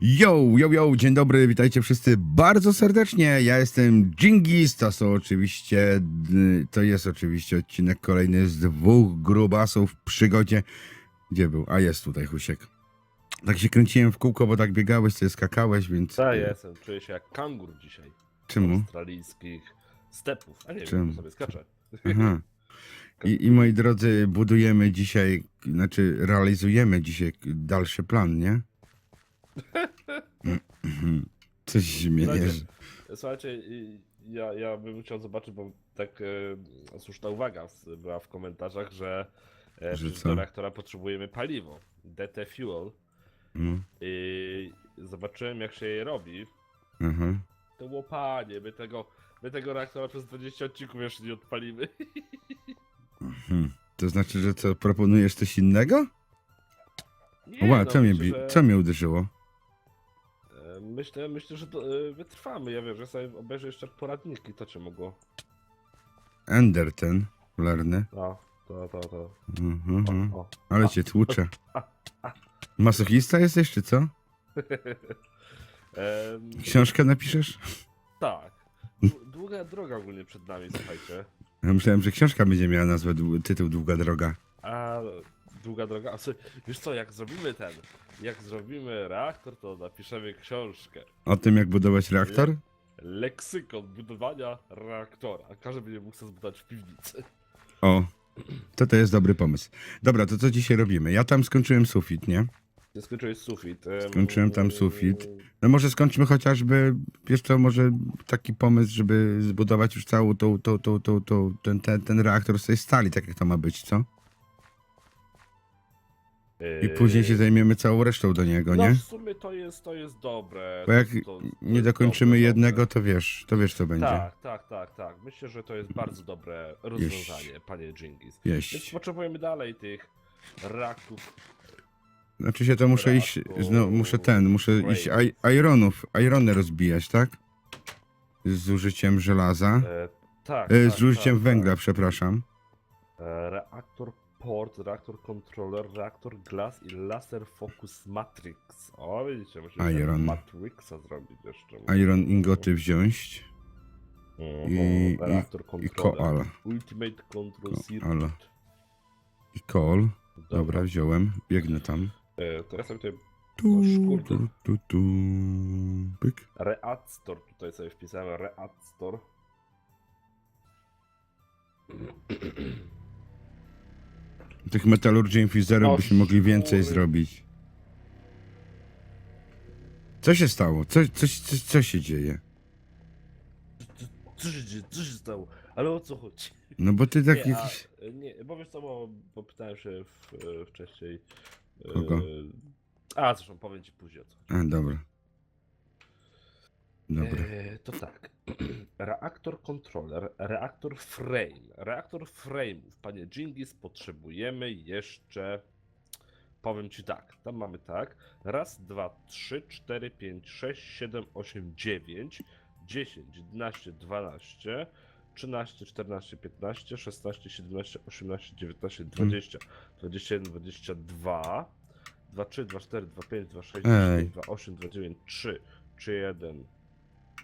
Yo, yo, yo, dzień dobry, witajcie wszyscy bardzo serdecznie. Ja jestem Jingis, to są oczywiście, to jest oczywiście odcinek kolejny z dwóch grubasów w przygodzie. Gdzie był? A jest tutaj Husiek. Tak się kręciłem w kółko, bo tak biegałeś, sobie skakałeś, więc... Tak, y, jestem. Czuję się jak kangur dzisiaj. Czemu? Australijskich stepów. A nie Czemu? wiem, sobie skaczę. Aha. I, I moi drodzy, budujemy dzisiaj, znaczy realizujemy dzisiaj dalszy plan, nie? Coś śmiejesz. Słuchajcie, ja, ja bym chciał zobaczyć, bo tak e, słuszna uwaga była w komentarzach, że, e, Że do reaktora potrzebujemy paliwo. DT Fuel. No, I zobaczyłem jak się je robi. aha. To łopanie, my tego, my tego reaktora przez 20 odcinków jeszcze nie odpalimy. Mhm. To znaczy, że co, proponujesz coś innego? Nie, Ła, no, co, mnie, myślę, bi- że- co mnie uderzyło? Myślę, myślę, że to, e, wytrwamy. Ja wiem, że sobie obejrzę jeszcze poradniki, to cię mogło. Ender ten, cholerny. No, to, to, to. Mhm. O, o. Ale cię tłucze. Masochista jesteś, czy co? Em, Książkę napiszesz? tak. Dłu- Długa droga ogólnie przed nami, słuchajcie. Ja myślałem, że książka będzie miała nazwę, dłu- tytuł Długa Droga. A długa droga. A co, wiesz co, jak zrobimy ten, jak zrobimy reaktor, to napiszemy książkę. O tym, jak budować reaktor? Leksykon budowania reaktora. A każdy będzie mógł sobie zbudować w piwnicy. O, to to jest dobry pomysł. Dobra, to co dzisiaj robimy? Ja tam skończyłem sufit, nie? Nie skończyłeś sufit. em, Skończyłem tam sufit. No może skończmy chociażby, wiesz co, może taki pomysł, żeby zbudować już całą tą, tą, tą, tą, tą ten, ten, ten reaktor z tej stali, tak jak to ma być, co? I później się zajmiemy całą resztą do niego, no nie? w sumie to jest, to jest dobre. Bo jak to, to, nie dokończymy dobre, jednego, to wiesz, to wiesz co będzie. Tak, tak, tak, tak. Myślę, że to jest bardzo dobre rozwiązanie, panie Dżingis. Więc Jeść. potrzebujemy dalej tych raków. Znaczy się to muszę iść, no, muszę ten, muszę iść i- ironów, irony rozbijać, tak? Z użyciem żelaza. E, tak, E, tak, z użyciem tak, węgla, tak. przepraszam. E, reaktor port, reaktor controller, reaktor glass i laser focus matrix. O, widzicie, musimy Iron. Matrixa zrobić jeszcze. Iron ingoty wziąć Mhm, i- reaktor i koal. Ultimate control Koal. circuit. i kol. Dobra, wziąłem, biegnę tam. E, ja sobie tutaj Tu, tu, tu, tu. Pyk. Reactor, tutaj sobie wpisałem Reactor. Tych metalurgii infuzerów O, byśmy mogli więcej zrobić. Co się stało? Co, co, co, co się dzieje? Co się, dzieje? co się stało? Ale o co chodzi? No bo ty tak nie, jakiś... a, nie, bo wiesz co, bo, bo pytałem się w, e, wcześniej. e, Kogo? A, zresztą powiem ci później o co. A, dobra. Dobra. E, to tak. Reaktor controller, reaktor frame. Reaktor frame'ów, panie Jingis, potrzebujemy jeszcze. Powiem ci tak, tam mamy tak. Raz, dwa, trzy, cztery, pięć, sześć, siedem, osiem, dziewięć, dziesięć, jedenaście, dwanaście, trzynaście, czternaście, piętnaście, szesnaście, siedemnaście, osiemnaście, dziewiętnaście, dwadzieścia, dwadzieścia jeden, dwadzieścia dwa, dwa, trzy, dwa, cztery, dwa, pięć, dwa, sześć, Ej. dwa, osiem, dwa, dziewięć,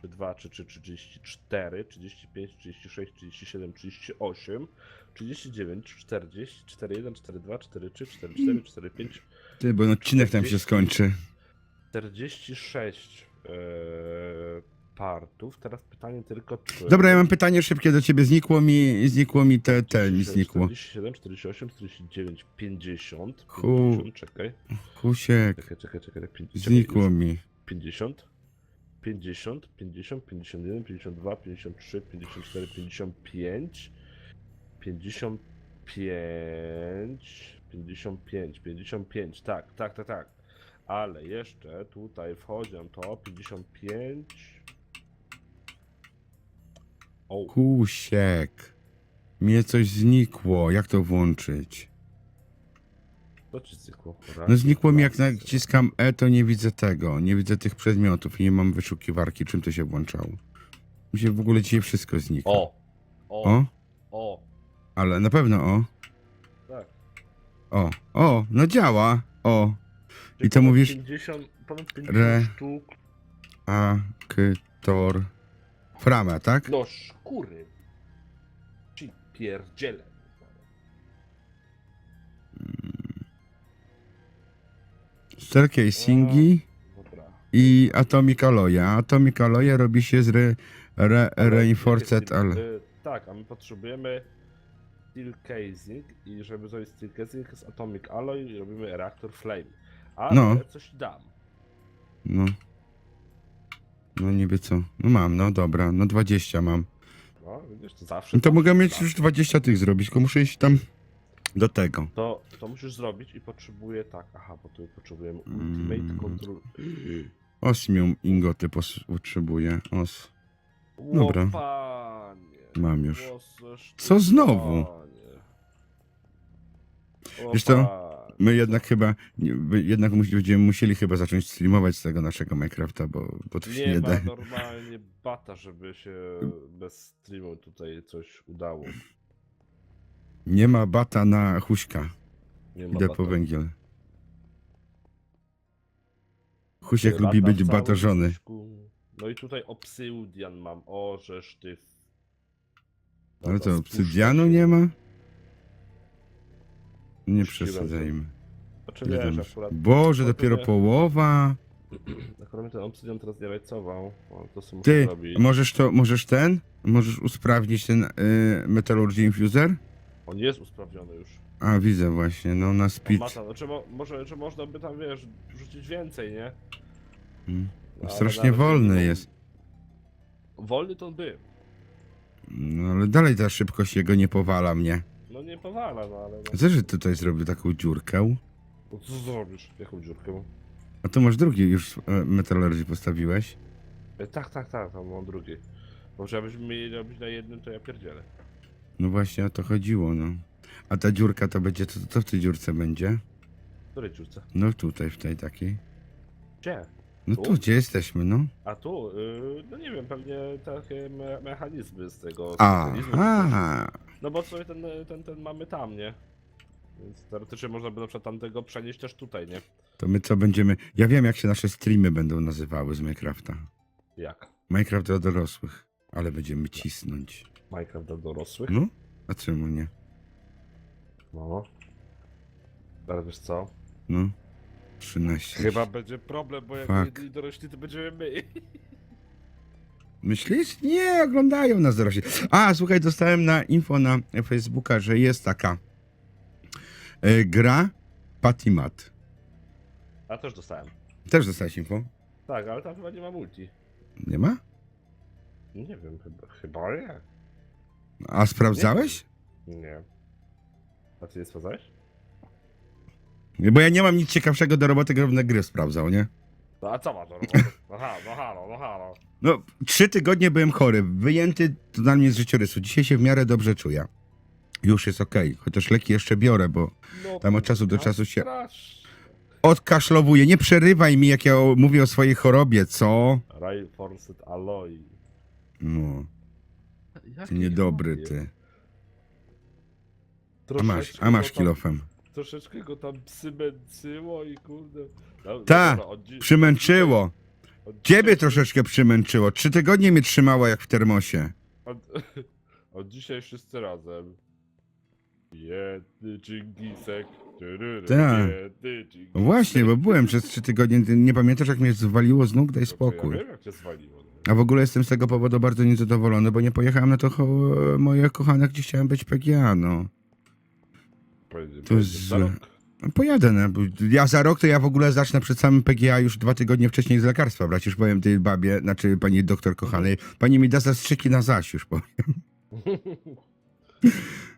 trzy, trzy, jeden, 2, 3, 3, 34, 35, 36, 37, 38, 39, 40, 41, 42, 43, 44, 45, Ty, bo odcinek tam się skończy. 46 e, partów. Teraz pytanie tylko, czy... Dobra, ja mam pytanie szybkie do ciebie. Znikło mi, znikło mi te, te, mi 46, znikło. 47, 48, 49, 50, Chu. 50, czekaj, Husiek, czekaj, czekaj, czekaj, 50, znikło mi. 50, 50, 50, 51, 52, 53, 54, 55, 55, 55, 55, tak, tak, tak, tak. Ale jeszcze tutaj wchodzą to 55. O, Husiek. Mnie coś znikło. Jak to włączyć? To znikło. No znikło mi jak naciskam E, to nie widzę tego. Nie widzę tych przedmiotów i nie mam wyszukiwarki. Czym to się włączało? Mi się w ogóle dzisiaj wszystko znika. O, o, O? o, Ale na pewno o. tak. O. O, no działa. O. I to mówisz- 50, powiem 50 Re- sztuk. Aktor. Frama, tak? No szkury. Ci pierdzielę. Staircasingi Dobra. i Atomic Alloya. Atomic Alloya robi się z re, re, Reinforced y, Tak, a my potrzebujemy steel casing i żeby zrobić steel casing z atomic alloy robimy reaktor flame. Ale No. coś dam. No. No niby co. No mam, no dobra, no 20 mam. No, widzisz, to zawsze. No to zawsze mogę mieć już 20 tych zrobić, tylko muszę iść tam do tego. To, to musisz zrobić i potrzebuję tak. Aha, bo tu potrzebujemy Mm. ultimate control. Osmium ingoty pos- potrzebuję. Os. Dobra. O, panie. Mam już. Co znowu? panie. O, Wiesz co? My jednak chyba, nie- jednak musi- będziemy musieli chyba zacząć streamować z tego naszego Minecrafta, bo, bo to się Nie nie ma da. normalnie bata, żeby się bez streamu tutaj coś udało. Nie ma bata na huśka. Nie ma Idę bata. po węgiel. Husiek lubi być całym batorzony. łóżku. No i tutaj obsydian mam. O, żeż ty. Ale Dobra, to spuszczę obsydianu cię. nie ma? Nie przesadzajmy. Znaczy Ile tam wiesz, już? akurat... Boże, akurat dopiero mnie- połowa. Akurat mnie ten obsydian teraz nie rajcował. O, to muszę Ty, zrobić. możesz to, możesz ten? Możesz usprawnić ten y, Metallurgy Infuser? On jest usprawniony już. A, widzę właśnie, no na On ma speed. tam, znaczy, mo, może, czy można by tam, wiesz, rzucić więcej, nie? Mm. No, ale Strasznie nawet wolny nie- jest. Wolny to on był. No ale dalej ta szybkość jego nie powala mnie. No nie powala, no ale... No, Co, że tutaj zrobił taką dziurkę? no co zrobisz? Jaką dziurkę? A to masz drugi już e, Metallurgy postawiłeś? E, tak, tak, tak, tam mam drugi. Bo żebyśmy mieli robić na jednym, to ja pierdzielę. No właśnie o to chodziło, no. A ta dziurka to będzie, co to w tej dziurce będzie? W której dziurce? No tutaj, w tej takiej. Gdzie? No Tu? tu, gdzie jesteśmy, no? A tu, y, no nie wiem, pewnie takie me mechanizmy z tego. mechanizmu. aha. No bo sobie ten, ten, ten mamy tam, nie? Więc teoretycznie można by na przykład tamtego przenieść też tutaj, nie? To my co będziemy... Ja wiem, jak się nasze streamy będą nazywały z Minecrafta. Jak? Minecraft dla dorosłych. Ale będziemy cisnąć. Minecraft dla dorosłych? No? A czemu nie? No. Ale wiesz co? No. 13. Chyba będzie problem, bo jak Fuck. jedyni dorośli, to będziemy my. Myślisz? Nie, oglądają nas dorośli. A, słuchaj, dostałem na info na Facebooka, że jest taka e, gra Patimat. A też dostałem. Też dostałeś info? Tak, ale tam chyba nie ma multi. Nie ma? Nie wiem, chyba, chyba nie. A sprawdzałeś? Nie. A ty nie sprawdzałeś? Nie, Bo ja nie mam nic ciekawszego do roboty, gdybym na gry sprawdzał, nie? No a co ma to roboty? No halo, no halo, no halo. No, trzy tygodnie byłem chory, wyjęty totalnie z życiorysu. Dzisiaj się w miarę dobrze czuję. Już jest okej, chociaż leki jeszcze biorę, bo No, Tam od czasu do no czasu się- strasznie. odkaszlowuję. Nie przerywaj mi, jak ja o- mówię o swojej chorobie, co? Reinforced alloy. No, Jaki niedobry ty. A masz, Troszeczkę a masz go tam- kilofem. Troszeczkę go tam przymęcyło i kurde. No, Ta, dobra, od dzi- Przymęczyło. od Ciebie dzisiaj- troszeczkę przymęczyło. Trzy tygodnie mnie trzymało jak w termosie. Od, od dzisiaj wszyscy razem. Jedny dżingisek. tyryry, Tak. Jedny dżingisek. No właśnie, bo byłem przez trzy tygodnie. Ty Nie pamiętasz, jak mnie zwaliło z nóg? Daj No to spokój. Ja wiem, jak cię zwaliło. No. A w ogóle jestem z tego powodu bardzo niezadowolony, bo nie pojechałem na to cho- moje kochane, gdzie chciałem być PGA, no. To jest za złe. rok. No Pojadę, no. bo Ja za rok to ja w ogóle zacznę przed samym PGA już dwa tygodnie wcześniej z lekarstwa brać. Już powiem tej babie, znaczy pani doktor kochanej. Pani mi da zastrzyki na zaś już powiem.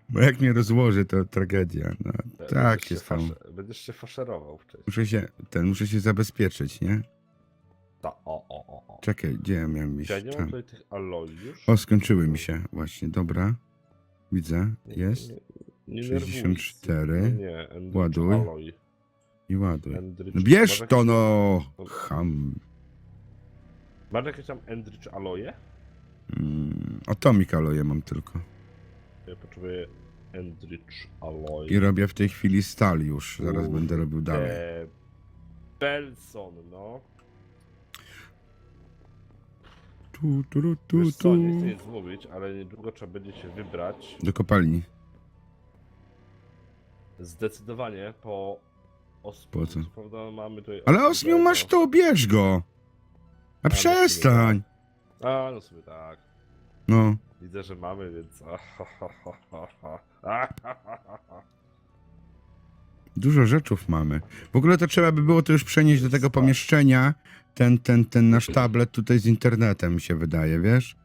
Bo jak mnie rozłoży, to tragedia. No, tak Będziesz jest fasze- Będziesz się faszerował wcześniej. Muszę się, ten, muszę się zabezpieczyć, nie? Ta, o, o, o, o. Czekaj, gdzie ja miałem iść? Ja nie mam Tam. tutaj tych alloy już. O, skończyły mi się. Właśnie, dobra. Widzę, jest. Nie, nie 64. nerwuj się. Nie, Endrich Ładuj. Alloy. I ładuj. Endrich, No bierz masz to, jakieś- no! Ham. Masz jakieś tam Endrich Alloye? Mm, Atomic Alloye mam tylko. Ja potrzebuję Endrich Alloy. I robię w tej chwili stal już. Zaraz Uff, będę robił dalej. Te Belson, no. Tu, tu, tu, tu, Wiesz co, nie tu. chcę nic mówić, ale niedługo trzeba będzie się wybrać Do kopalni. zdecydowanie po osmiu. Po co? Prawda, mamy tutaj Ale osmiu masz to, bierz go. A no przestań. A, no sobie tak. No. Widzę, że mamy, więc... Dużo rzeczów mamy. W ogóle to trzeba by było to już przenieść do tego pomieszczenia. Ten, ten, ten nasz tablet tutaj z internetem mi się wydaje, wiesz?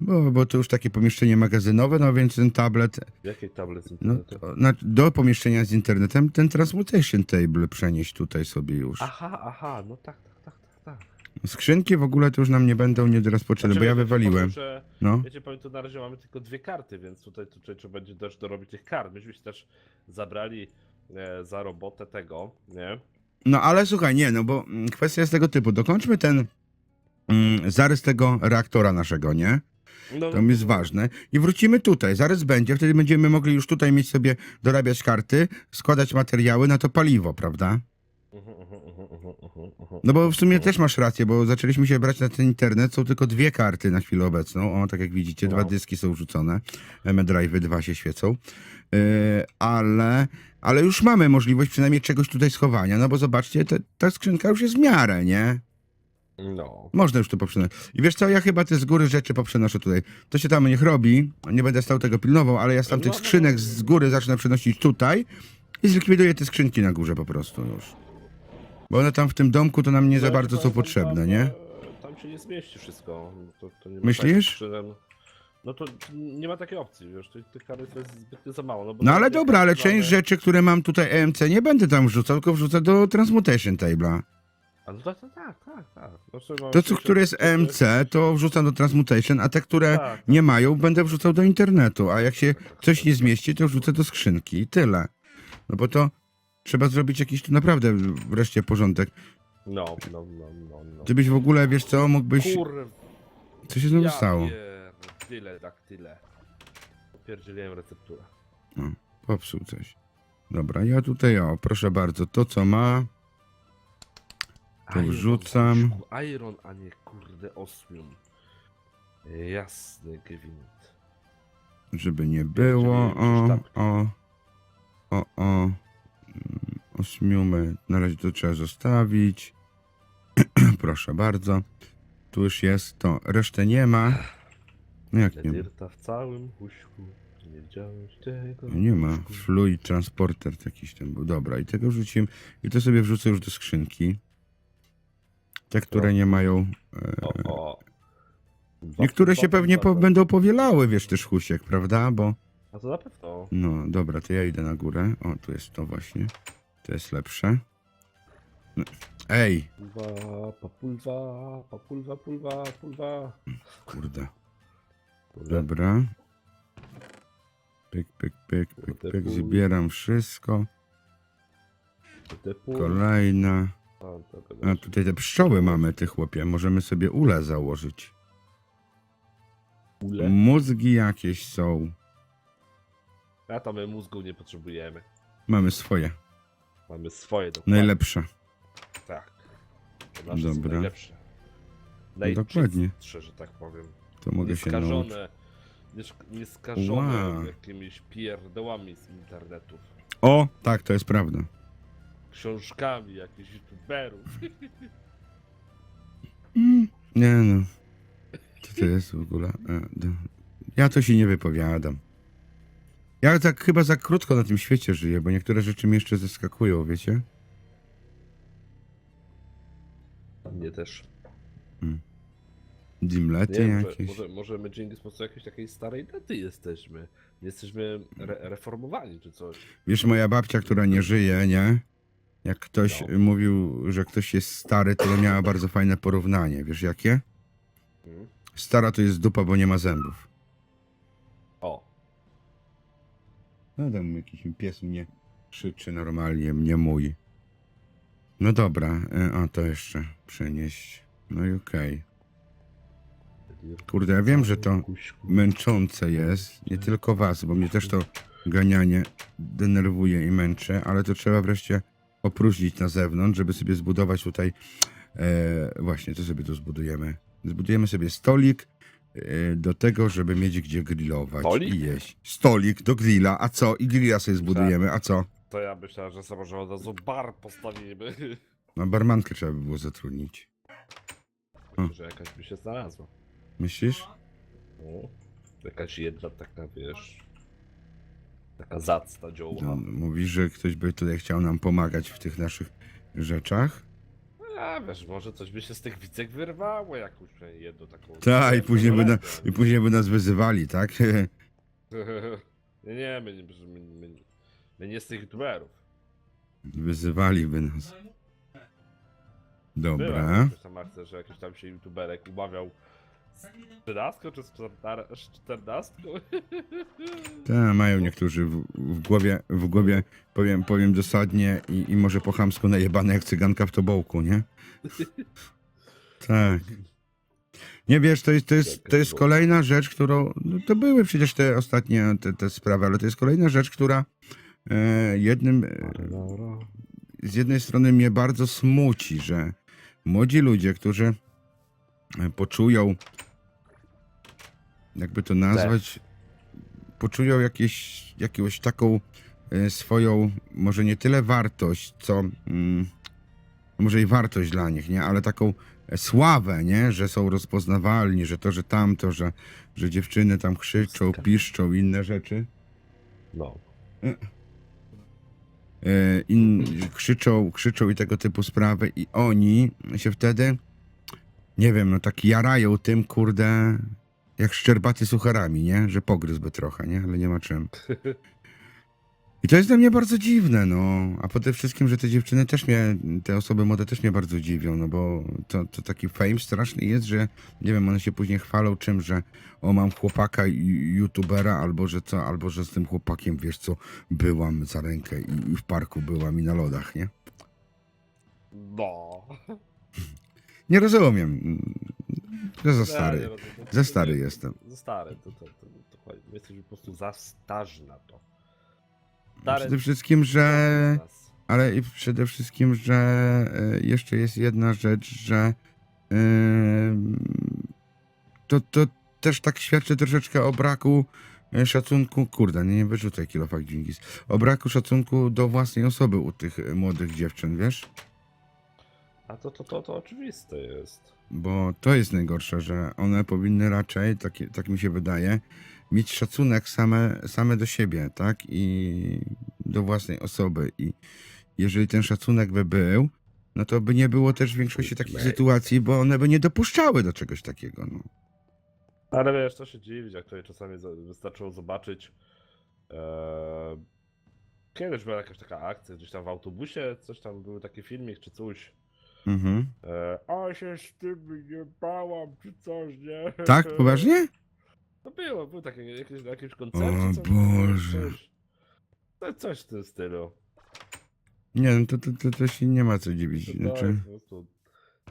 Bo, bo to już takie pomieszczenie magazynowe, no więc ten tablet, Jaki tablet z no, to, na, do pomieszczenia z internetem ten transmutation table przenieść tutaj sobie już. Aha, aha, no tak, tak, tak, tak, tak. Skrzynki w ogóle to już nam nie będą nie rozpoczęte, bo Znaczy, ja wiecie, wywaliłem. Powiem, że, No. wiecie, powiem, to na razie mamy tylko dwie karty, więc tutaj, tutaj trzeba będzie też dorobić tych kart. Myśmy się też zabrali e, za robotę tego, nie? No ale słuchaj, nie, no bo mm, kwestia jest tego typu. Dokończmy ten mm, zarys tego reaktora naszego, nie? No, To jest ważne. I wrócimy tutaj. Zaraz będzie, wtedy będziemy mogli już tutaj mieć sobie, dorabiać karty, składać materiały na to paliwo, prawda? No bo w sumie też masz rację, bo zaczęliśmy się brać na ten internet, są tylko dwie karty na chwilę obecną. O, tak jak widzicie, dwa No. dyski są rzucone. M-Drive'y dwa się świecą. Yy, ale, ale już mamy możliwość przynajmniej czegoś tutaj schowania, no bo zobaczcie, te, ta skrzynka już jest w miarę, nie? No. Można już to poprzenować. I wiesz co, ja chyba te z góry rzeczy poprzenoszę tutaj. To się tam niech robi, nie będę stał tego pilnował, ale ja z tamtych No, no, skrzynek no. z góry zacznę przenosić tutaj i zlikwiduję te skrzynki na górze po prostu już. Bo one tam w tym domku to nam nie za bardzo są potrzebne, nie? e, Tam się nie zmieści wszystko. To, to nie Myślisz? skrzynek- No to nie ma takiej opcji, wiesz, tych, tych kart to jest zbytnio za mało. No, bo No ale dobra, ale część rzeczy, które mam tutaj EMC nie będę tam wrzucał, tylko wrzucę do Transmutation Table'a. A no tak, tak, tak, tak. tak. No, To, co, 60 które jest to EMC, to wrzucam do Transmutation, a te, które Tak, tak. nie mają, będę wrzucał do internetu, a jak się coś nie zmieści, to wrzucę do skrzynki i tyle. No bo to trzeba zrobić jakiś tu naprawdę wreszcie porządek. No, no, no, no, no. Ty byś w ogóle, wiesz co, mógłbyś... Co się znowu ja stało? Tyle, tak, tyle. Pierdzieliłem recepturę. No, popsuł coś. Dobra, ja tutaj, o, proszę bardzo, to co ma, To Iron, wrzucam. Iron, a nie kurde osmium. Jasny gwint. żeby nie było, o, o, o, o, mm, ośmiumy, na razie to trzeba zostawić. proszę bardzo. Tu już jest to, resztę nie ma. No jak nie? Dyrta w całym huśku. Nie widziałeś tego. Nie ma. Fluid transporter jakiś tam był. Dobra, i tego wrzucimy. I to sobie wrzucę już do skrzynki. Te, które nie mają. E, O, o. Dwa- niektóre się pewnie dwa- po, będą powielały, wiesz, też husiek, prawda? Bo. A to na pewno. No dobra, to ja idę na górę. O, tu jest to właśnie. To jest lepsze. No. Ej, Pulwa, papulwa, papulwa, pulwa, pulwa. kurde. Dobra. Pyk, pyk, pyk, pyk, pyk. Zbieram wszystko. Kolejna. A, tutaj te pszczoły mamy, ty chłopie. Możemy sobie ule założyć. Ule? Mózgi jakieś są. A to my mózgu nie potrzebujemy. Mamy swoje. Mamy swoje dokładnie. Najlepsze. Tak. To nasze Dobra. najlepsze. No dokładnie. Że tak powiem. To mogę się nauczyć. Nieskażone. niesk- Nieskażone Wow. jakimiś pierdołami z internetów. O, tak, to jest prawda. Książkami jakichś youtuberów. Mm, Nie no. Co to jest w ogóle? E, Ja to się nie wypowiadam. Ja tak chyba za krótko na tym świecie żyję, bo niektóre rzeczy mnie jeszcze zaskakują, wiecie? Mnie też. Dimlety Nie jakieś. może, może my dzięki sposób jakiejś takiej starej daty jesteśmy. Nie jesteśmy re reformowani czy coś. Wiesz, moja babcia, która nie żyje, nie? Jak ktoś No. mówił, że ktoś jest stary, to miała bardzo fajne porównanie. Wiesz jakie? Hmm? Stara to jest dupa, bo nie ma zębów. O, No tam jakiś pies mnie krzyczy normalnie, mnie mój. No dobra, e, a to jeszcze przenieść. No i okej. Kurde, ja wiem, że to męczące jest. Nie tylko was, bo mnie też to ganianie denerwuje i męczy, ale to trzeba wreszcie opróżnić na zewnątrz, żeby sobie zbudować tutaj, e, właśnie, co sobie tu zbudujemy? Zbudujemy sobie stolik e, do tego, żeby mieć gdzie grillować Stolik? i jeść. Stolik do grilla, a co? I grilla sobie zbudujemy, a co? To ja myślałem, że sobie może od razu bar postawimy. No barmankę trzeba by było zatrudnić. Myślę, że jakaś by się znalazła. Myślisz? No, jakaś jedna taka, wiesz... Taka zacna dziołcha. No, mówisz, że ktoś by tutaj chciał nam pomagać w tych naszych rzeczach? No ja wiesz, może coś by się z tych wicek wyrwało, jakąś jedną taką... Tak, i później by, na, i później by nas wyzywali, tak? Nie, nie, my, nie- my, my, my nie z tych youtuberów. Wyzywaliby nas. Była Dobra. jakaś tam akcja, że jakiś tam się youtuberek umawiał z 13 czy z 14? Tak, mają niektórzy w, w głowie, w głowie powiem, powiem dosadnie i, i może po chamsku najebane jak cyganka w tobołku, nie? Tak. Nie wiesz, to jest, to jest, to jest kolejna rzecz, którą. No to były przecież te ostatnie te, te sprawy, ale to jest kolejna rzecz, która e, jednym. E, z jednej strony mnie bardzo smuci, że młodzi ludzie, którzy poczują, jakby to nazwać, poczują jakieś, jakąś taką e, swoją, może nie tyle wartość, co mm, może i wartość dla nich, nie, ale taką e, sławę, nie, że są rozpoznawalni, że to, że tamto, że, że dziewczyny tam krzyczą, piszczą, inne rzeczy. No. e, in, krzyczą, krzyczą i tego typu sprawy i oni się wtedy, nie wiem, no tak jarają tym, kurde, jak szczerbaty sucharami, nie? Że pogryzłby trochę, nie? Ale nie ma czym. I to jest dla mnie bardzo dziwne, no. A potem wszystkim, że te dziewczyny też mnie, te osoby młode też mnie bardzo dziwią, no bo to, to taki fame straszny jest, że nie wiem, one się później chwalą czym, że o mam chłopaka i- youtubera, albo że co, albo że z tym chłopakiem, wiesz co, byłam za rękę i, i w parku byłam i na lodach, nie? No. Nie rozumiem. Ja za stary. no Za stary jestem. Za stary, to, to, to, to, jesteśmy po prostu za starzy na to. Przede wszystkim, że... Ale i przede wszystkim, że e, jeszcze jest jedna rzecz, że e, to, to też tak świadczy troszeczkę o braku e, szacunku, kurde, nie, nie wyrzucaj kilofak Dżingis, o braku szacunku do własnej osoby u tych młodych dziewczyn, wiesz? A to, to, to, to oczywiste jest. Bo to jest najgorsze, że one powinny raczej, tak, tak mi się wydaje, mieć szacunek same, same do siebie, tak? I do własnej osoby. I jeżeli ten szacunek by był, no to by nie było też w większości takich sytuacji, bo one by nie dopuszczały do czegoś takiego. No. Ale wiesz, to się dziwić, jak tutaj czasami za- wystarczyło zobaczyć. E, kiedyś była jakaś taka akcja, gdzieś tam w autobusie, coś tam, był taki filmik czy coś. Mhm. E, a się z tym nie bałam, czy coś, nie? Tak? Poważnie? No było, był taki jakieś, na jakimś koncercie. O Boże. Coś, no, coś w tym stylu. Nie, no to, to, to, to się nie ma co dziwić. To, Znaczy, tak, no to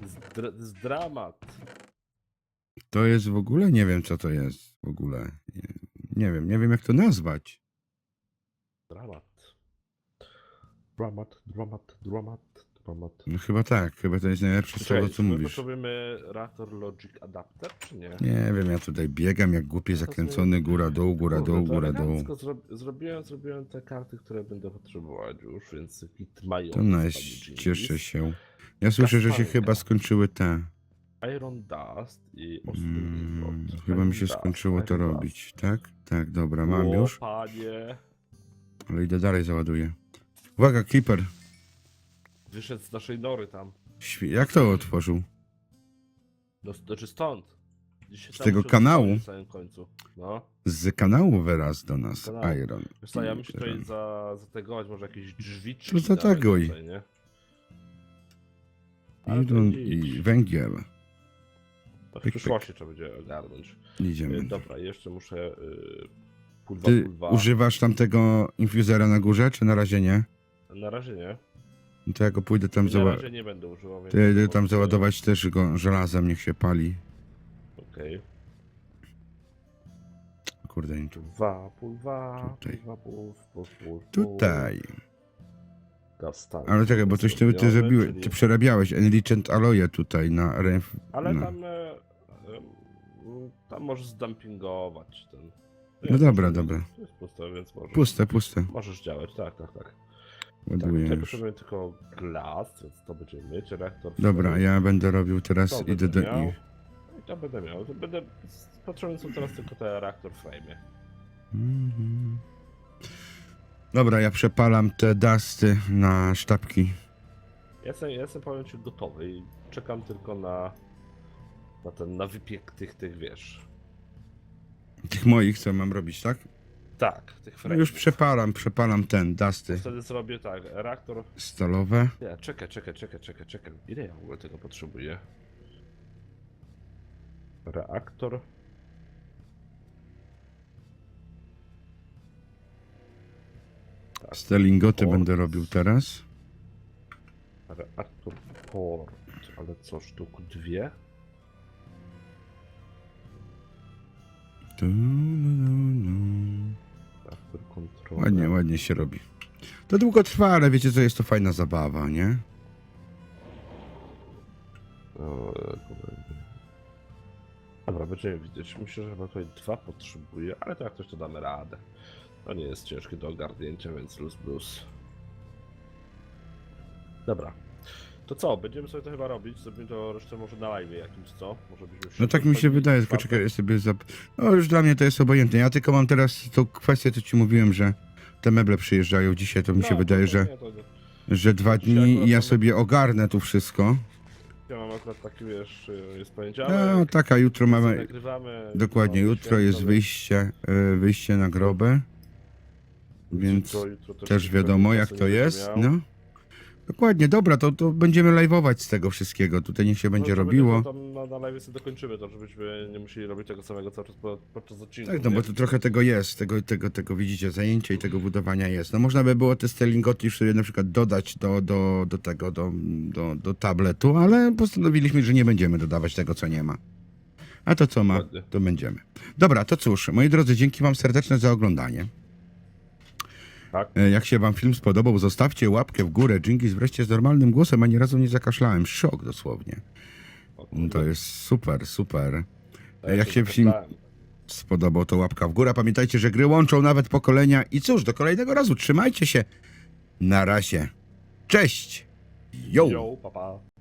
jest, dra- jest dramat. to jest w ogóle, nie wiem co to jest w ogóle. Nie, nie wiem, nie wiem jak to nazwać. Dramat. Dramat, dramat, dramat, No chyba tak, chyba to jest najlepsze słowo, co czy my mówisz. potrzebujemy Reactor Logic Adapter, czy nie? Nie wiem, ja tutaj biegam jak głupie zakręcony, góra dół, góra Kurde, dół, to góra dół. elegancko Zro zrobiłem, zrobiłem te karty, które będę potrzebować już, więc git mają. To nice, cieszę się. Ja słyszę, że się Kastanka. chyba skończyły te. Iron Dust i Mm, Zwrot. chyba mi się Dust, skończyło to Iron robić, tak? Tak, dobra, Dust. mam O, już, panie, ale idę dalej, załaduję. Uwaga, Creeper. Wyszedł z naszej nory tam. Świ- Jak to otworzył? No, znaczy stąd. Dzisiaj Z tam tego kanału? w samym końcu. No. Z kanału wyraz do nas, Kanału. Iron. Wiesz co, ja muszę tutaj za, zategować może jakieś drzwiczki. To zateguj. nawet tutaj, nie? Ale to Iron idź. i węgiel. To w pyk, przyszłości trzeba będzie ogarnąć. Idziemy. Y, Dobra, jeszcze muszę. Y, Ty używasz tamtego infuzera na górze, czy na razie nie? Na razie nie. No to ja go pójdę tam Na załadować. razie nie będę używał. więc ja idę tam załadować też go żelazem, niech się pali. Okej. Kurde, nie tu. Pulwa, pulwa, Tutaj. pulwa, pulw, pulw, pulw, pulw. Tutaj. Ale czekaj, bo coś ty, ty zrobione, zrobiłeś, czyli- ty przerabiałeś Enrichant Alloye tutaj na ref... Ale no. tam, e, em, tam możesz zdumpingować ten. No dobra, dobra. To jest puste, więc możesz, Puste, puste. możesz działać, tak, tak, tak. Tak Ładuję już. potrzebujemy tylko glas, więc to będziemy mieć, reaktor. Dobra, ja będę robił teraz, To idę do miał. nich. I to będę miał. To będę, potrzebne są teraz tylko te reaktor frame. Mhm. Dobra, ja przepalam te dasty na sztabki. Ja jestem, ja jestem powiem ci gotowy i czekam tylko na, na ten, na wypiek tych, tych, wiesz. Tych moich, co mam robić, tak? Tak, tych No już przepalam, przepalam ten, dasty Wtedy zrobię tak, reaktor stalowe. Nie, czekaj, czekaj, czekaj, czekaj, czekaj. Ile ja w ogóle tego potrzebuję? Reaktor. Tak, Te lingoty O. będę robił teraz. reaktor port. Ale co, sztuk dwie? Tu. Reaktor kontrola. Ładnie, ładnie się robi. To długo trwa, ale wiecie co, jest to fajna zabawa, nie? O, kurde. Dobra, będziemy widzieć. Myślę, że chyba tutaj dwa potrzebuję, ale to jak coś to damy radę. To nie jest ciężkie do ogarnięcia, więc luz blues. Dobra. To co, będziemy sobie to chyba robić, zrobimy to resztę może na live jakimś, co? Może byśmy No tak mi się wydaje, tylko czekaj, ja sobie zap... No już dla mnie to jest obojętne. Ja tylko mam teraz tą kwestię, co ci mówiłem, że te meble przyjeżdżają dzisiaj, to mi No, się wydaje, że, że dwa dni i ja sobie ogarnę tu wszystko. Ja mam akurat taki, wiesz, jest poniedziałek. No tak, a jutro mamy... Dokładnie, mamy jutro jest wyjście, e, wyjście na grobę, więc też wiadomo jak to jest, no. Dokładnie, dobra, to, to będziemy live'ować z tego wszystkiego, tutaj niech się będzie No, to robiło. Tam na, na live sobie dokończymy to, żebyśmy nie musieli robić tego samego cały czas po- podczas odcinka. Tak, no bo tu trochę tego jest, tego, tego, tego widzicie, zajęcia i tego budowania jest. No można by było te stellingoty już sobie na przykład dodać do, do, do tego, do, do, do tabletu, ale postanowiliśmy, że nie będziemy dodawać tego, co nie ma. A to, co ma, Dokładnie. to będziemy. Dobra, to cóż, moi drodzy, dzięki wam serdeczne za oglądanie. Tak. E, Jak się wam film spodobał, zostawcie łapkę w górę. Dżingis wreszcie z normalnym głosem, ani razu nie zakaszlałem. Szok dosłownie. To jest super, super. ja jak się film spodobał, to łapka w górę. Pamiętajcie, że gry łączą nawet pokolenia. I cóż, do kolejnego razu. Trzymajcie się. Na razie. Cześć. Yo. Yo, papa. Pa.